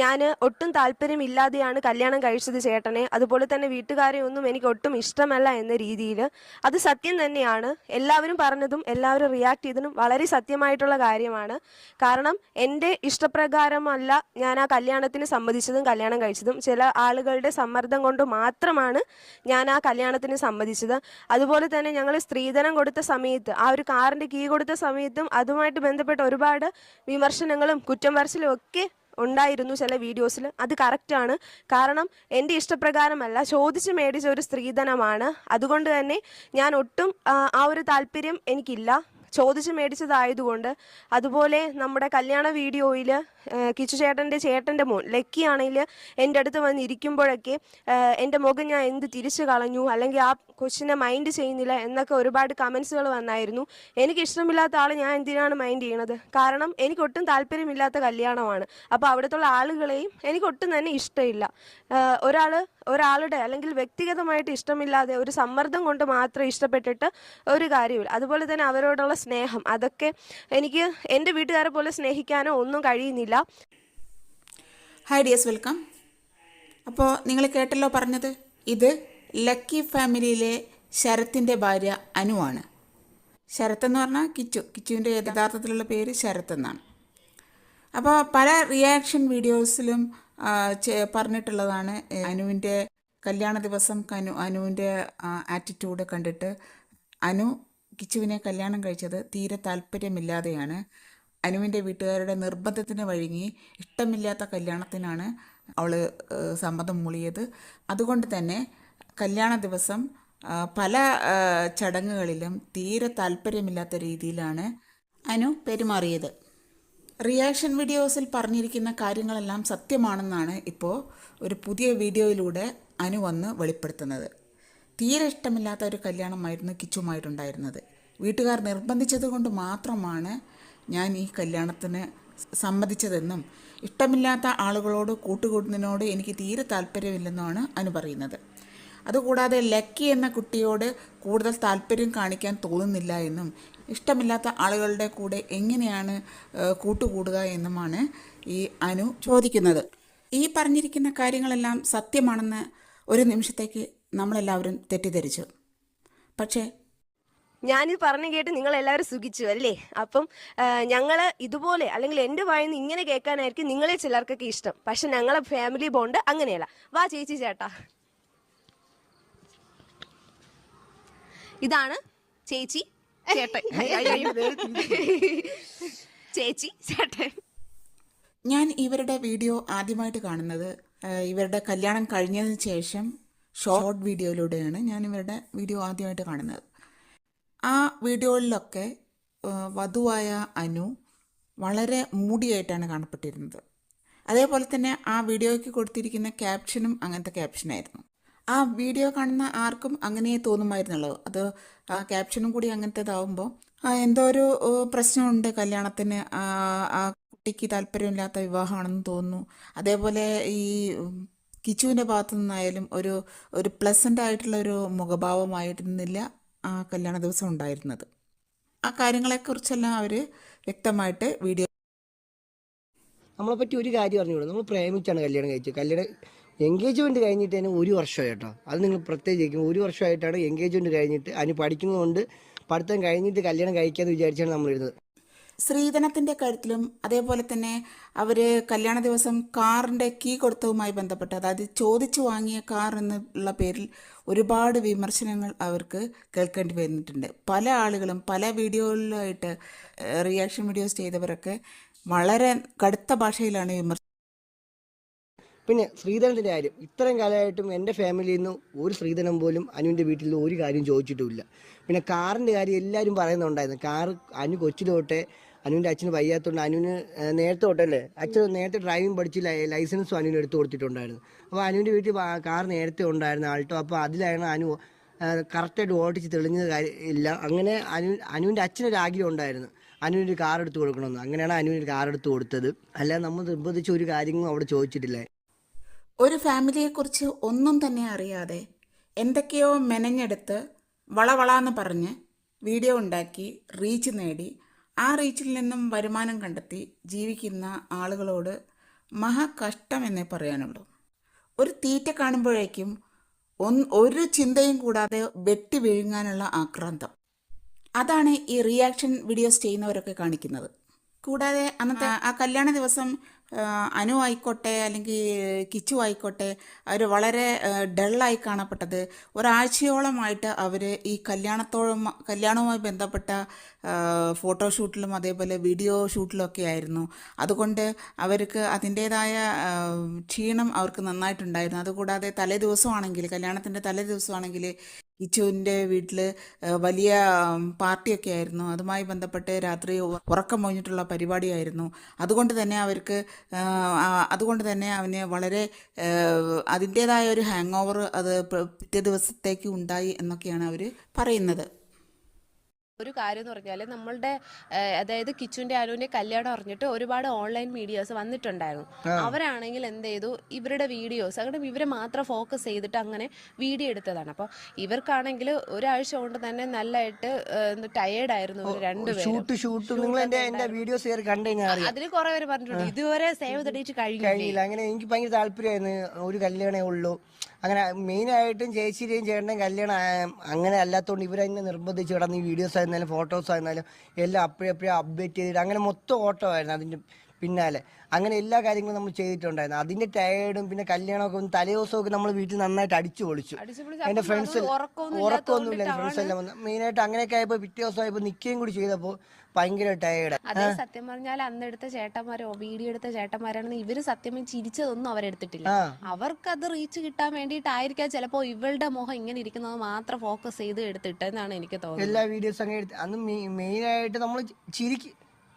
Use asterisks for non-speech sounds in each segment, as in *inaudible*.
ഞാൻ ഒട്ടും താല്പര്യമില്ലാതെയാണ് കല്യാണം കഴിച്ചത് ചേട്ടനെ. അതുപോലെ തന്നെ വീട്ടുകാരെ ഒന്നും എനിക്ക് ഒട്ടും ഇഷ്ടമല്ല എന്ന രീതിയിൽ അത് സത്യം തന്നെയാണ്. എല്ലാവരും പറഞ്ഞതും എല്ലാവരും റിയാക്ട് ചെയ്തതും വളരെ സത്യമായിട്ടുള്ള കാര്യമാണ്. കാരണം എന്റെ ഇഷ്ടപ്രകാരമല്ല ഞാൻ ആ കല്യാണത്തിന് സമ്മതിച്ചതും കല്യാണം കഴിച്ചതും. ചില ആളുകളുടെ സമ്മർദ്ദം കൊണ്ട് മാത്രമാണ് ഞാൻ ആ കല്യാണത്തിന് സമ്മതിച്ചത്. അതുപോലെ തന്നെ ഞങ്ങൾ സ്ത്രീധനം കൊടുത്ത സമയത്ത് ആ ഒരു കാറിന്റെ കീ കൊടുത്ത സമയത്തും അതുമായിട്ട് ബന്ധപ്പെട്ട ഒരുപാട് വിമർശനങ്ങളും കുറ്റം പറച്ചിലും ഒക്കെ ഉണ്ടായിരുന്നു ചില വീഡിയോസിൽ അത് കറക്റ്റാണ് കാരണം എന്റെ ഇഷ്ടപ്രകാരമല്ല ചോദിച്ച് മേടിച്ച ഒരു സ്ത്രീധനമാണ്. അതുകൊണ്ട് തന്നെ ഞാൻ ഒട്ടും ആ, ഒരു താല്പര്യം എനിക്കില്ല. ചോദിച്ച് മേടിച്ചതായതുകൊണ്ട്. അതുപോലെ നമ്മുടെ കല്യാണ വീഡിയോയിൽ കിച്ചു ചേട്ടന്റെ ചേട്ടന്റെ മോൻ ലക്കി ആണെങ്കിൽ എന്റെ അടുത്ത് വന്ന് ഇരിക്കുമ്പോഴൊക്കെ എന്റെ മുഖം ഞാൻ എന്ത് തിരിച്ചു കളഞ്ഞു? അല്ലെങ്കിൽ ആ കൊച്ചിനെ മൈൻഡ് ചെയ്യുന്നില്ല എന്നൊക്കെ ഒരുപാട് കമൻസുകൾ വന്നായിരുന്നു. എനിക്ക് ഇഷ്ടമില്ലാത്ത ആൾ ഞാൻ എന്തിനാണ് മൈൻഡ് ചെയ്യണത്? കാരണം എനിക്ക് ഒട്ടും താല്പര്യമില്ലാത്ത കല്യാണമാണ്. അപ്പോൾ അവിടുത്തെ ആളുകളെയും എനിക്ക് ഒട്ടും തന്നെ ഇഷ്ടമില്ല. ഒരാൾ ഒരാളുടെ അല്ലെങ്കിൽ വ്യക്തിഗതമായിട്ട് ഇഷ്ടമില്ലാതെ ഒരു സമ്മർദ്ദം കൊണ്ട് മാത്രം ഇഷ്ടപ്പെട്ടിട്ട് ഒരു കാര്യമില്ല. അതുപോലെ തന്നെ അവരോടുള്ള സ്നേഹം. അതൊക്കെ എനിക്ക് എന്റെ വീട്ടുകാരെ പോലെ സ്നേഹിക്കാനോ ഒന്നും കഴിയുന്നില്ല. ഹായ് ഡിയസ് വെൽക്കം അപ്പോൾ നിങ്ങൾ കേട്ടല്ലോ പറഞ്ഞത് ഇത് ലക്കി ഫാമിലിയിലെ ശരത്തിന്റെ ഭാര്യ അനുവാണ് ശരത്ത് എന്ന് പറഞ്ഞാൽ കിച്ചു. കിച്ചുവിന്റെ യഥാർത്ഥത്തിലുള്ള പേര് ശരത്ത് എന്നാണ്. അപ്പോൾ പല റിയാക്ഷൻ വീഡിയോസിലും പറഞ്ഞിട്ടുള്ളതാണ് അനുവിന്റെ കല്യാണ ദിവസം കനു അനുവിന്റെ ആറ്റിറ്റ്യൂഡ് കണ്ടിട്ട് അനു കിച്ചുവിനെ കല്യാണം കഴിച്ചത് തീരെ താല്പര്യമില്ലാതെയാണ്. അനുവിന്റെ വീട്ടുകാരുടെ നിർബന്ധത്തിന് വഴങ്ങി ഇഷ്ടമില്ലാത്ത കല്യാണത്തിനാണ് അവൾ സമ്മതം മൂളിയത്. അതുകൊണ്ട് തന്നെ കല്യാണ ദിവസം പല ചടങ്ങുകളിലും തീരെ താല്പര്യമില്ലാത്ത രീതിയിലാണ് അനു പെരുമാറിയത്. റിയാക്ഷൻ വീഡിയോസിൽ പറഞ്ഞിരിക്കുന്ന കാര്യങ്ങളെല്ലാം സത്യമാണെന്നാണ് ഇപ്പോൾ ഒരു പുതിയ വീഡിയോയിലൂടെ അനു വന്ന് വെളിപ്പെടുത്തുന്നത്. തീരെ ഇഷ്ടമില്ലാത്ത ഒരു കല്യാണമായിരുന്നു കിച്ചുമായിട്ടുണ്ടായിരുന്നത്. വീട്ടുകാർ നിർബന്ധിച്ചത് കൊണ്ട് മാത്രമാണ് ഞാൻ ഈ കല്യാണത്തിന് സമ്മതിച്ചതെന്നും ഇഷ്ടമില്ലാത്ത ആളുകളോട് കൂട്ടുകൂടുന്നതിനോട് എനിക്ക് തീരെ താല്പര്യമില്ലെന്നാണ് അനു പറയുന്നത്. അതുകൂടാതെ ലക്കി എന്ന കുട്ടിയോട് കൂടുതൽ താല്പര്യം കാണിക്കാൻ തോന്നുന്നില്ല എന്നും ഇഷ്ടമില്ലാത്ത ആളുകളുടെ കൂടെ എങ്ങനെയാണ് കൂട്ടുകൂടുക എന്നുമാണ് ഈ അനു ചോദിക്കുന്നത്. ഈ പറഞ്ഞിരിക്കുന്ന കാര്യങ്ങളെല്ലാം സത്യമാണെന്ന് ഒരു നിമിഷത്തേക്ക് നമ്മളെല്ലാവരും തെറ്റിദ്ധരിച്ചു. പക്ഷേ ഞാനിത് പറഞ്ഞു കേട്ട് നിങ്ങൾ എല്ലാവരും സുഖിച്ചു അല്ലേ? അപ്പം ഞങ്ങൾ ഇതുപോലെ അല്ലെങ്കിൽ എന്റെ വായിന്ന് ഇങ്ങനെ കേൾക്കാനായിരിക്കും നിങ്ങളെ ചിലർക്കൊക്കെ ഇഷ്ടം. പക്ഷെ ഞങ്ങളെ ഫാമിലി ബോണ്ട് അങ്ങനെയല്ല. വാ ചേച്ചി ചേട്ടാ. ഇതാണ് ചേച്ചി ചേട്ടൻ. *laughs* ചേച്ചി ചേട്ടൻ. ഞാൻ ഇവരുടെ വീഡിയോ ആദ്യമായിട്ട് കാണുന്നത് ഇവരുടെ കല്യാണം കഴിഞ്ഞതിന് ശേഷം ഷോർട്ട് വീഡിയോയിലൂടെയാണ് ഞാൻ ഇവരുടെ വീഡിയോ ആദ്യമായിട്ട് കാണുന്നത്. ആ വീഡിയോകളിലൊക്കെ വധുവായ അനു വളരെ മൂടിയായിട്ടാണ് കാണപ്പെട്ടിരുന്നത്. അതേപോലെ തന്നെ ആ വീഡിയോയ്ക്ക് കൊടുത്തിരിക്കുന്ന ക്യാപ്ഷനും അങ്ങനത്തെ ക്യാപ്ഷനായിരുന്നു. ആ വീഡിയോ കാണുന്ന ആർക്കും അങ്ങനെ തോന്നുമായിരുന്നുള്ളൂ അത് ആ ക്യാപ്ഷനും കൂടി അങ്ങനത്തേതാവുമ്പോൾ എന്തോ ഒരു പ്രശ്നമുണ്ട് കല്യാണത്തിന്. ആ, കുട്ടിക്ക് താല്പര്യമില്ലാത്ത വിവാഹമാണെന്ന് തോന്നുന്നു. അതേപോലെ ഈ കിച്ചുവിന്റെ ഭാഗത്തു നിന്നായാലും ഒരു ഒരു പ്ലസന്റ് ആയിട്ടുള്ള ഒരു മുഖഭാവമായിരുന്നില്ല. ആ കല്യാണ ദിവസം ഉണ്ടായിരുന്നത്. ആ കാര്യങ്ങളെക്കുറിച്ചെല്ലാം അവർ വ്യക്തമായിട്ട് വീഡിയോ നമ്മളെ പറ്റി ഒരു കാര്യം അറിഞ്ഞുകൂടും. നമ്മൾ പ്രേമിച്ചാണ് കല്യാണം കഴിച്ചത്. കല്യാണം എൻഗേജ്മെന്റ് കഴിഞ്ഞിട്ട് തന്നെ ഒരു വർഷമായി കേട്ടോ. അത് നിങ്ങൾ പ്രത്യേകിച്ച് ഒരു വർഷമായിട്ടാണ് എൻഗേജ്മെന്റ് കഴിഞ്ഞിട്ട് അതിന് പഠിക്കുന്നതുകൊണ്ട് പഠിത്തം കഴിഞ്ഞിട്ട് കല്യാണം കഴിക്കാമെന്ന് വിചാരിച്ചാണ് നമ്മൾ ഇരുന്നത്. സ്ത്രീധനത്തിന്റെ കാര്യത്തിലും അതേപോലെ തന്നെ അവർ കല്യാണ ദിവസം കാറിന്റെ കീ കൊടുത്തതുമായി ബന്ധപ്പെട്ട് അതായത് ചോദിച്ചു വാങ്ങിയ കാർ എന്നുള്ള പേരിൽ ഒരുപാട് വിമർശനങ്ങൾ അവർക്ക് കേൾക്കേണ്ടി വന്നിട്ടുണ്ട് പല ആളുകളും പല വീഡിയോകളിലായിട്ട് റിയാക്ഷൻ വീഡിയോസ് ചെയ്തവരൊക്കെ വളരെ കടുത്ത ഭാഷയിലാണ് വിമർശനം പിന്നെ ശ്രീധരന്റെ കാര്യം. ഇത്രയും കാലമായിട്ടും എന്റെ ഫാമിലിയിൽ നിന്ന് ഒരു സ്ത്രീധനം പോലും അനുവിന്റെ വീട്ടിൽ ഒരു കാര്യം ചോദിച്ചിട്ടുമില്ല. പിന്നെ കാറിന്റെ കാര്യം എല്ലാവരും പറയുന്നുണ്ടായിരുന്നു. കാർ അനു കൊച്ചിൽ തൊട്ടേ അനുവിന്റെ അച്ഛന് വയ്യാത്തതുകൊണ്ട് അനുവിന് നേരത്തെ തൊട്ടല്ലേ അച്ഛൻ നേരത്തെ ഡ്രൈവിംഗ് പഠിച്ച് ലൈസൻസും അനുവിന് എടുത്തു കൊടുത്തിട്ടുണ്ടായിരുന്നു. അപ്പോൾ അനുവിന്റെ വീട്ടിൽ കാർ നേരത്തെ ഉണ്ടായിരുന്നു ആൾട്ടോ. അപ്പോൾ അതിലാണ് അനു കറക്റ്റായിട്ട് ഓടിച്ച് തെളിഞ്ഞത് കാര്യം ഇല്ല. അങ്ങനെ അനു അനുവിന്റെ അച്ഛനൊരു ആഗ്രഹം ഉണ്ടായിരുന്നു. അനുവിന് കാർ എടുത്ത് കൊടുക്കണമെന്ന്. അങ്ങനെയാണ് അനുവിന് കാർ എടുത്ത് കൊടുത്തത്. അല്ലാതെ നമ്മൾ നിർബന്ധിച്ച ഒരു കാര്യങ്ങളും അവിടെ ചോദിച്ചിട്ടില്ല. ഒരു ഫാമിലിയെക്കുറിച്ച് ഒന്നും തന്നെ അറിയാതെ എന്തൊക്കെയോ മെനഞ്ഞെടുത്ത് വളവളാന്ന് പറഞ്ഞ് വീഡിയോ ഉണ്ടാക്കി റീച്ച് നേടി ആ റീച്ചിൽ നിന്നും വരുമാനം കണ്ടെത്തി ജീവിക്കുന്ന ആളുകളോട് മഹാകഷ്ടം എന്നേ പറയാനുള്ളൂ. ഒരു തീറ്റ കാണുമ്പോഴേക്കും ഒന്ന് ഒരു ചിന്തയും കൂടാതെ വെട്ടി വിഴുങ്ങാനുള്ള ആക്രാന്തം. അതാണ് ഈ റിയാക്ഷൻ വീഡിയോസ് ചെയ്യുന്നവരൊക്കെ കാണിക്കുന്നത്. കൂടാതെ അന്നത്തെ ആ കല്യാണ ദിവസം അനു ആയിക്കോട്ടെ അല്ലെങ്കിൽ കിച്ചു ആയിക്കോട്ടെ അവർ വളരെ ഡള്ളായി കാണപ്പെട്ടത്. ഒരാഴ്ചയോളമായിട്ട് അവർ ഈ കല്യാണത്തോളം കല്യാണവുമായി ബന്ധപ്പെട്ട ഫോട്ടോ ഫോട്ടോഷൂട്ടിലും അതേപോലെ വീഡിയോ ഷൂട്ടിലും ഒക്കെ ആയിരുന്നു. അതുകൊണ്ട് അവർക്ക് അതിന്റേതായ ക്ഷീണം അവർക്ക് നന്നായിട്ടുണ്ടായിരുന്നു. അതുകൂടാതെ തലേ ദിവസമാണെങ്കിൽ കല്യാണത്തിന്റെ തലേ ദിവസമാണെങ്കിൽ കിച്ചുവിന്റെ വീട്ടിൽ വലിയ പാർട്ടിയൊക്കെ ആയിരുന്നു. അതുമായി ബന്ധപ്പെട്ട് രാത്രി ഉറക്കം മൊഴിഞ്ഞിട്ടുള്ള പരിപാടിയായിരുന്നു. അതുകൊണ്ട് തന്നെ അവർക്ക് അതുകൊണ്ട് തന്നെ അവന് വളരെ അതിന്റേതായ ഒരു ഹാങ് ഓവർ അത് പിറ്റേ ദിവസത്തേക്ക് ഉണ്ടായി എന്നൊക്കെയാണ് അവർ പറയുന്നത്. ഒരു കാര്യം എന്ന് പറഞ്ഞാൽ നമ്മളുടെ അതായത് കിച്ചുവിന്റെ അനുവിന്റെ കല്യാണം അറിഞ്ഞിട്ട് ഒരുപാട് ഓൺലൈൻ മീഡിയാസ് വന്നിട്ടുണ്ടായിരുന്നു. അവരാണെങ്കിൽ എന്ത് ചെയ്തു? ഇവരുടെ വീഡിയോസ് അങ്ങനെ ഇവരെ മാത്രം ഫോക്കസ് ചെയ്തിട്ട് അങ്ങനെ വീഡിയോ എടുത്തതാണ്. അപ്പോൾ ഇവർക്കാണെങ്കിൽ ഒരാഴ്ച കൊണ്ട് തന്നെ നല്ലതായിട്ട് ടയേർഡ് ആയിരുന്നു ഇവർ രണ്ടുപേരും. അതിൽ കുറെ പേര് പറഞ്ഞിട്ടുണ്ട്. ഇതുവരെ സേവ് ദ കഴിഞ്ഞു കഴിഞ്ഞില്ല? അങ്ങനെ എനിക്ക് ഭയങ്കര താല്പര്യമായിരുന്നു. ഒരു കല്യാണമേ ഉള്ളൂ. അങ്ങനെ മെയിനായിട്ടും ചേച്ചിയുടെയും ചേട്ടന്റെയും കല്യാണം അങ്ങനെ അല്ലാത്തതുകൊണ്ട് ഇവരെന്നെ നിർബന്ധിച്ച് കിടന്ന് ഈ വീഡിയോസ് ആയിരുന്നാലും ഫോട്ടോസ് ആയിരുന്നാലും എല്ലാം അപ്പോഴേ അപ്പോഴേ അപ്ഡേറ്റ് ചെയ്തിട്ട് അങ്ങനെ മൊത്തം ഓട്ടമായിരുന്നു അതിന്റെ പിന്നാലെ. അങ്ങനെ എല്ലാ കാര്യങ്ങളും നമ്മൾ ചെയ്തിട്ടുണ്ടായിരുന്നു. അതിന്റെ ടയേർഡും പിന്നെ കല്യാണമൊക്കെ ഒന്ന് തലേ ദിവസമൊക്കെ നമ്മൾ വീട്ടിൽ നന്നായിട്ട് അടിച്ചു പൊളിച്ചു. എന്റെ ഫ്രണ്ട്സ് ഉറക്കമൊന്നുമില്ല ഫ്രണ്ട്സ് എല്ലാം വന്ന്. മെയിനായിട്ട് അങ്ങനെയൊക്കെ ആയപ്പോൾ പിറ്റേ ദിവസമായപ്പോൾ നിൽക്കുകയും കൂടി ചെയ്തപ്പോൾ ഭയങ്കര ടയേർഡ് അതെ സത്യം പറഞ്ഞാൽ അന്ന് എടുത്ത ചേട്ടന്മാരോ വീഡിയോ എടുത്ത ചേട്ടന്മാരാണെന്ന് ഇവർ സത്യം ചിരിച്ചതൊന്നും അവരെടുത്തിട്ടില്ല അവർക്ക് അത് റീച്ച് കിട്ടാൻ വേണ്ടിയിട്ടായിരിക്കാം ചിലപ്പോ ഇവളുടെ മുഖം ഇങ്ങനെ ഇരിക്കുന്നത് മാത്രം ഫോക്കസ് ചെയ്ത് എടുത്തിട്ടെന്നാണ് എനിക്ക് തോന്നുന്നത്. എല്ലാ വീഡിയോസ് അങ്ങനെ എടുത്ത് അന്ന് മെയിനായിട്ട് നമ്മൾ ചിരിക്ക്.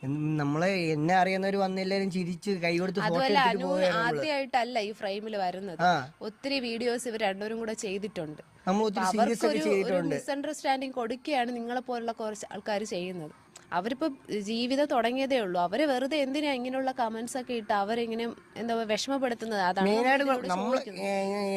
എന്ന് നമ്മളെ എന്നെ അറിയുന്നവർ വന്നെല്ലാരും ചിരിച്ച് കൈ കൊടുത്ത് ഫോട്ടോ അതുമല്ല എടുത്തിട്ട് അനു നമ്മൾ. ആദ്യമായിട്ടല്ല ഈ ഫ്രെയിമിൽ വരുന്നത്. ഒത്തിരി വീഡിയോസ് ഇവർ രണ്ടുപേരും കൂടെ ചെയ്തിട്ടുണ്ട്. അവർക്കൊരു മിസ്അണ്ടർസ്റ്റാൻഡിങ് കൊടുക്കുകയാണ് നിങ്ങളെ പോലുള്ള കുറച്ച് ആൾക്കാർ ചെയ്യുന്നത്. അവരിപ്പോ ജീവിതം തുടങ്ങിയതേ ഉള്ളൂ. അവർ വെറുതെ എന്തിനാ ഇങ്ങനെയുള്ള കമന്റ്സ് ഒക്കെ ഇട്ട് അവരിങ്ങനെ എന്താ വിഷമപ്പെടുത്തുന്നത്? അതാണ് നമ്മൾ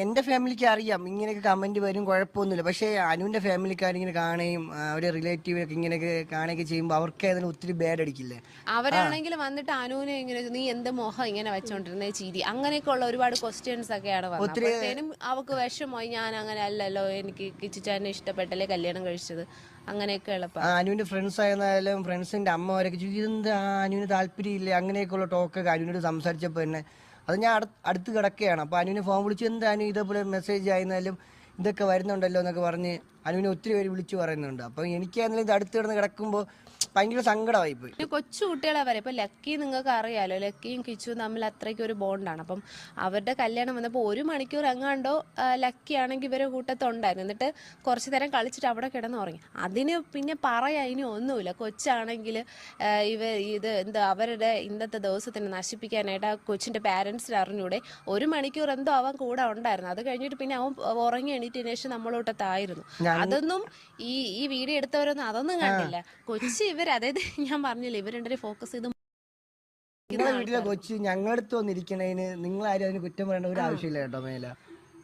എന്റെ ഫാമിലിക്ക് അറിയാം ഇങ്ങനെയൊക്കെ കമന്റ് വരും കുഴപ്പമൊന്നുമില്ല. പക്ഷേ അനുവിന്റെ ഫാമിലിക്കാർ ഇങ്ങനെ കാണുകയും അവരെ റിലേറ്റീവൊക്കെ ഇങ്ങനെയൊക്കെ കാണുകയൊക്കെ ചെയ്യുമ്പോൾ അവർക്ക് അതിന് ഒത്തിരി ബാഡ് അടിക്കില്ലേ? അവരാണെങ്കിൽ വന്നിട്ട് അനുവിനെ ഇങ്ങനെ നീ എന്ത് മോഹം ഇങ്ങനെ വെച്ചോണ്ടിരുന്ന ചിരി. അങ്ങനെയൊക്കെ ഉള്ള ഒരുപാട് ക്വസ്റ്റ്യൻസ് ഒക്കെയാണ് വന്നത്. അവർക്ക് അവക്ക് വിഷമമായി. ഞാൻ അങ്ങനെ അല്ലല്ലോ എനിക്ക് കിച്ചിച്ചാനെ ഇഷ്ടപ്പെട്ടല്ലേ കല്യാണം കഴിച്ചത്? ആ ഫ്രണ്ട്സ് ആയിരുന്നാലും ഫ്രണ്ട്സിന്റെ അമ്മ വരെ ചോദിക്കും ഇതെന്താ? അനുവിന് താല്പര്യമില്ല? അങ്ങനെയൊക്കെയുള്ള ടോക്കൊക്കെ അനുവിനോട് സംസാരിച്ചപ്പോൾ തന്നെ. അത് ഞാൻ അടുത്ത് കിടക്കുകയാണ്. അപ്പോൾ അനുവിനെ ഫോൺ വിളിച്ച് എന്താ അനു? ഇതേപോലെ മെസ്സേജ് ആയിരുന്നാലും ഇതൊക്കെ വരുന്നുണ്ടല്ലോ എന്നൊക്കെ പറഞ്ഞ് അനുവിനെ ഒത്തിരി പേര് വിളിച്ച് പറയുന്നുണ്ട്. അപ്പോൾ എനിക്കാണെങ്കിലും ഇത് അടുത്ത് കിടന്ന് കിടക്കുമ്പോൾ ഭയങ്കര സങ്കടമായി പോയി. പിന്നെ കൊച്ചു കുട്ടികളെ വരെ ഇപ്പൊ ലക്കി നിങ്ങൾക്ക് അറിയാലോ ലക്കിയും കിച്ചു തമ്മിൽ അത്രയ്ക്ക് ഒരു ബോണ്ടാണ് അപ്പം അവരുടെ കല്യാണം വന്നപ്പോൾ ഒരു മണിക്കൂർ എങ്ങാണ്ടോ ലക്കി ആണെങ്കിൽ ഇവരെ കൂട്ടത്തുണ്ടായിരുന്നു. എന്നിട്ട് കുറച്ച് നേരം കളിച്ചിട്ട് അവിടെ കിടന്നു ഉറങ്ങി അതിന് പിന്നെ പറയാ ഇനി ഒന്നുമില്ല. കൊച്ചാണെങ്കിൽ ഇവ ഇത് എന്താ അവരുടെ ഇന്നത്തെ ദിവസത്തിന് നശിപ്പിക്കാനായിട്ട് ആ കൊച്ചിന്റെ പാരൻസിന് അറിഞ്ഞൂടെ. ഒരു മണിക്കൂർ എന്തോ അവൻ കൂടെ ഉണ്ടായിരുന്നു. അത് കഴിഞ്ഞിട്ട് പിന്നെ അവൻ ഉറങ്ങി എണീറ്റിന് ശേഷം നമ്മളോട്ടത്തായിരുന്നു. അതൊന്നും ഈ ഈ വീഡിയോ എടുത്തവരൊന്നും അതൊന്നും കണ്ടില്ല. കൊച്ചി ഇവർ അതായത് *laughs* ഞാൻ പറഞ്ഞില്ല ഇവർ രണ്ടുപേരും ഫോക്കസ് ചെയ്ത് നിങ്ങളെ വീട്ടിലെ കൊച്ചു ഞങ്ങളടുത്ത് വന്നിരിക്കണതിന് നിങ്ങളാരും അതിന് കുറ്റം പറയേണ്ട ഒരു ആവശ്യമില്ല കേട്ടോ മേല.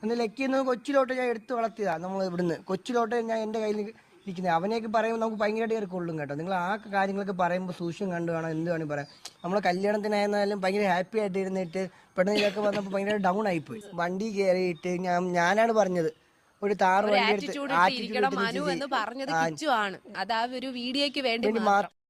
എന്ന് ലക്കിന്ന് കൊച്ചിലോട്ട് ഞാൻ എടുത്ത് വളർത്തിയതാ നമ്മൾ ഇവിടുന്ന്. കൊച്ചിലോട്ട് ഞാൻ എന്റെ കയ്യിൽ ഇരിക്കുന്നത് അവനെയൊക്കെ പറയുമ്പോൾ നമുക്ക് ഭയങ്കരമായിട്ട് കയറി കൊള്ളും കേട്ടോ. നിങ്ങൾ ആ കാര്യങ്ങളൊക്കെ പറയുമ്പോൾ സൂക്ഷ്യം കണ്ടു വേണം എന്ത് വേണമെങ്കിൽ പറയാം. നമ്മളെ കല്യാണത്തിനായിരുന്നാലും ഭയങ്കര ഹാപ്പി ആയിട്ട് ഇരുന്നിട്ട് പെട്ടെന്ന് ഇതൊക്കെ വന്നപ്പോൾ ഭയങ്കര ഡൗൺ ആയിപ്പോയി വണ്ടി കയറിയിട്ട് ഞാൻ ഞാനാണ് പറഞ്ഞത്. ഒരു താറ് ആറ്റിറ്റ്യൂഡ് ഇരിക്കണം മനു എന്ന് പറഞ്ഞത് കിച്ചു ആണ് അത് ആ ഒരു വീഡിയോക്ക് വേണ്ടി വേണ്ടി മാത്രം.